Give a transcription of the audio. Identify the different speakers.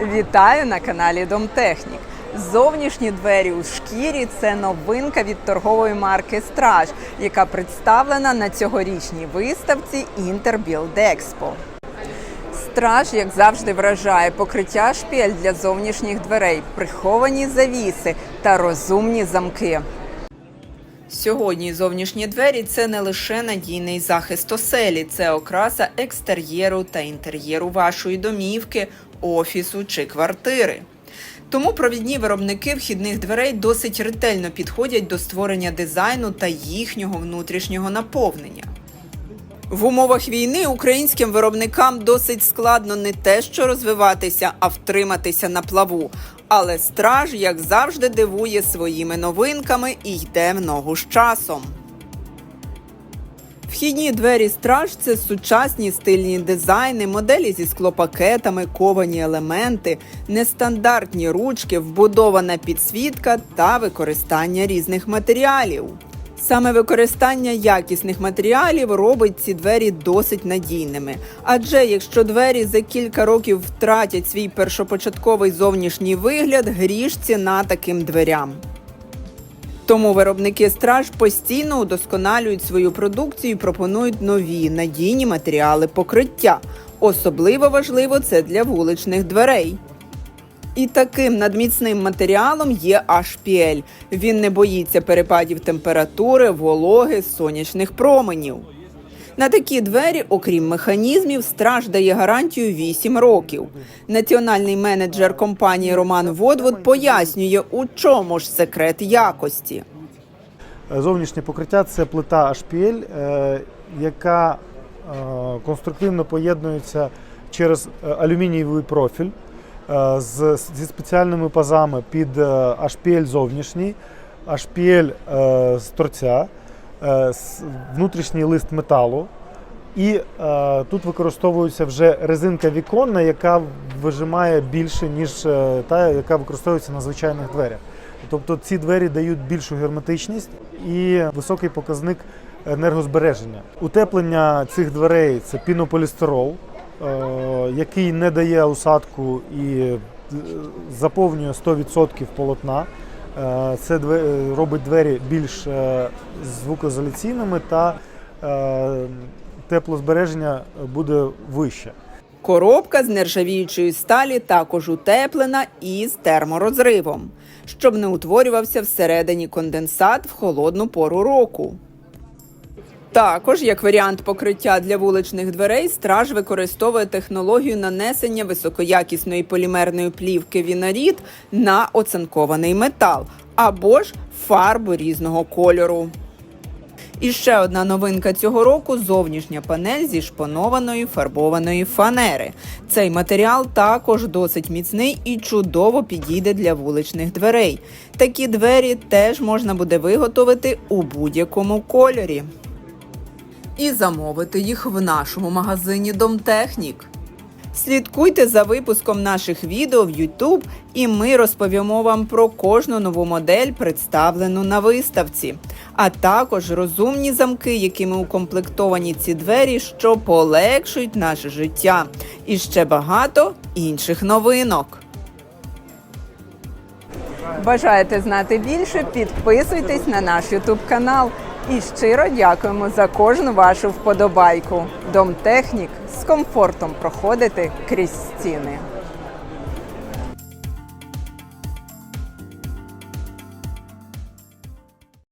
Speaker 1: Вітаю на каналі Домтехнік. Зовнішні двері у шкірі це новинка від торгової марки Страж, яка представлена на цьогорічній виставці Expo. Страж, як завжди, вражає покриття шпіль для зовнішніх дверей, приховані завіси та розумні замки. Сьогодні зовнішні двері це не лише надійний захист оселі, це окраса екстер'єру та інтер'єру вашої домівки, офісу чи квартири. Тому провідні виробники вхідних дверей досить ретельно підходять до створення дизайну та їхнього внутрішнього наповнення. В умовах війни українським виробникам досить складно не те, що розвиватися, а втриматися на плаву. Але страж, як завжди, дивує своїми новинками і йде в ногу з часом. Вхідні двері страж це сучасні стильні дизайни, моделі зі склопакетами, ковані елементи, нестандартні ручки, вбудована підсвітка та використання різних матеріалів. Саме використання якісних матеріалів робить ці двері досить надійними. Адже якщо двері за кілька років втратять свій першопочатковий зовнішній вигляд, гріш ціна таким дверям. Тому виробники страж постійно удосконалюють свою продукцію і пропонують нові надійні матеріали покриття. Особливо важливо це для вуличних дверей. І таким надміцним матеріалом є HPL. Він не боїться перепадів температури, вологи, сонячних променів. На такі двері, окрім механізмів, страж дає гарантію 8 років. Національний менеджер компанії Роман Водвуд пояснює, у чому ж секрет якості.
Speaker 2: Зовнішнє покриття це плита HPL, е, яка е, конструктивно поєднується через е, алюмінієвий профіль з, зі спеціальними пазами під е, HPL зовнішній, HPL е, з торця, е, внутрішній лист металу. І е, тут використовується вже резинка віконна, яка вижимає більше, ніж е, та, яка використовується на звичайних дверях. Тобто ці двері дають більшу герметичність і високий показник енергозбереження. Утеплення цих дверей це пінополістирол, е, який не дає усадку і е, заповнює 100% полотна. Е, Це робить двері більш е, звукоізоляційними та е, теплозбереження буде вище.
Speaker 1: Коробка з нержавіючої сталі також утеплена і з терморозривом, щоб не утворювався всередині конденсат в холодну пору року. Також, як варіант покриття для вуличних дверей, страж використовує технологію нанесення високоякісної полімерної плівки Вінарід на оцинкований метал або ж фарбу різного кольору. І ще одна новинка цього року зовнішня панель зі шпонованої фарбованої фанери. Цей матеріал також досить міцний і чудово підійде для вуличних дверей. Такі двері теж можна буде виготовити у будь-якому кольорі. І замовити їх в нашому магазині Домтехнік. Слідкуйте за випуском наших відео в YouTube, і ми розповімо вам про кожну нову модель, представлену на виставці, а також розумні замки, якими укомплектовані ці двері, що полегшують наше життя, і ще багато інших новинок. Бажаєте знати більше? Підписуйтесь на наш YouTube канал. І щиро дякуємо за кожну вашу вподобайку. Домтехнік з комфортом проходити крізь стіни.